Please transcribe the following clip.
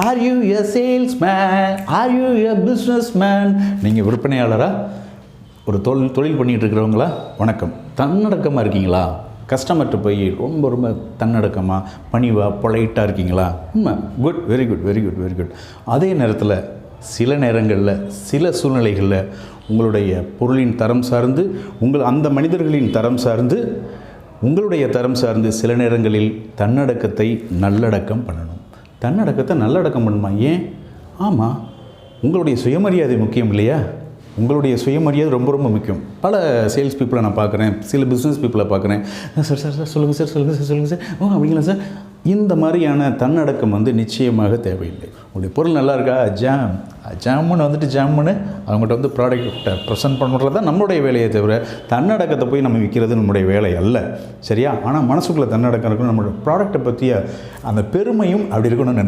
Are you a salesman are you a business man நீங்கள் விற்பனையாளரா? ஒரு தொழில் தொழில் பண்ணிகிட்டு இருக்கிறவங்களா வணக்கம். தன்னடக்கமாக இருக்கீங்களா? கஸ்டமர்கிட்ட போய் ரொம்ப ரொம்ப தன்னடக்கமாக பணிவாக பொலைட்டாக இருக்கீங்களா? உண்மை. Good very good very good very good அதே நேரத்தில் சில நேரங்களில் சில சூழ்நிலைகளில் உங்களுடைய பொருளின் தரம் சார்ந்து உங்கள் அந்த மனிதர்களின் தரம் சார்ந்து உங்களுடைய தரம் சார்ந்து சில நேரங்களில் தன்னடக்கத்தை நல்லடக்கம் பண்ணணும். தன்னடக்கத்தை நல்லடக்கம் பண்ணுமா? ஏன்? ஆமாம் உங்களுடைய சுயமரியாதை முக்கியம் இல்லையா? உங்களுடைய சுயமரியாதை ரொம்ப ரொம்ப முக்கியம். பல சேல்ஸ் பீப்புளை நான் பார்க்குறேன் சில பிஸ்னஸ் பீப்புளை பார்க்குறேன். சார் சார் சார் சொல்லுங்கள் சார் சொல்லுங்கள் சார் சொல்லுங்கள் சார். ஓ அப்படிங்களா சார்? இந்த மாதிரியான தன்னடக்கம் வந்து நிச்சயமாக தேவையில்லை. உங்களுடைய பொருள் நல்லா இருக்கா? ஜாம். ஜாமுன்னு வந்துட்டு ஜாமுன்னு அவங்ககிட்ட வந்து ப்ராடக்ட்டை ப்ரெசென்ட் பண்ணுறது தான் நம்மளுடைய வேலையை தவிர தன்னடக்கத்தை போய் நம்ம விற்கிறது நம்முடைய வேலை அல்ல. சரியா? ஆனால் மனசுக்குள்ளே தன்னடக்கம் இருக்கணும் நம்மளோட ப்ராடக்ட்டை பற்றிய அந்த பெருமையும் அப்படி இருக்கணும்னு